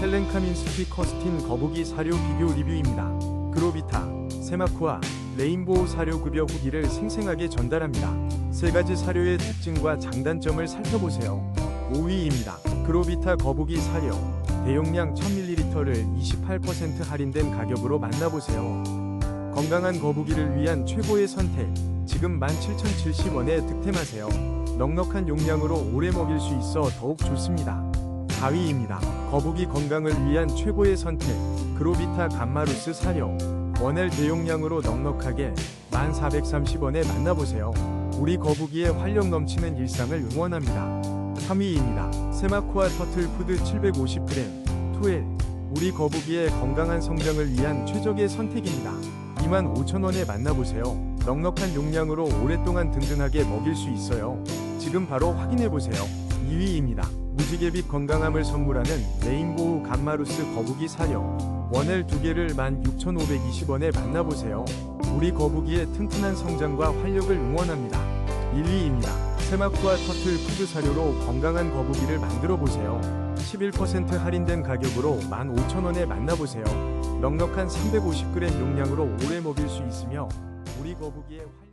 헬렌 카민스키 커스틴 거북이 사료 비교 리뷰입니다. 그로비타, 세마코아, 레인보우 사료 급여 후기를 생생하게 전달합니다. 세 가지 사료의 특징과 장단점을 살펴보세요. 5위입니다. 그로비타 거북이 사료. 대용량 1000ml를 28% 할인된 가격으로 만나보세요. 건강한 거북이를 위한 최고의 선택. 지금 17,070원에 득템하세요. 넉넉한 용량으로 오래 먹일 수 있어 더욱 좋습니다. 4위입니다. 거북이 건강을 위한 최고의 선택. 그로비타 감마루스 사료. 원엘 대용량으로 넉넉하게 1430원에 만나보세요. 우리 거북이의 활력 넘치는 일상을 응원합니다. 3위입니다. 세마코아 터틀푸드 750g. 투엘. 우리 거북이의 건강한 성장을 위한 최적의 선택입니다. 25,000원에 만나보세요. 넉넉한 용량으로 오랫동안 든든하게 먹일 수 있어요. 지금 바로 확인해보세요. 2위입니다. 무지개빛 건강함을 선물하는 레인보우 감마루스 거북이 사료. 원엘 두 개를 16,520원에 만나보세요. 우리 거북이의 튼튼한 성장과 활력을 응원합니다. 1위입니다. 세마쿠아 터틀 푸드 사료로 건강한 거북이를 만들어 보세요. 11% 할인된 가격으로 15,000원에 만나보세요. 넉넉한 350g 용량으로 오래 먹일 수 있으며 우리 거북이의 활...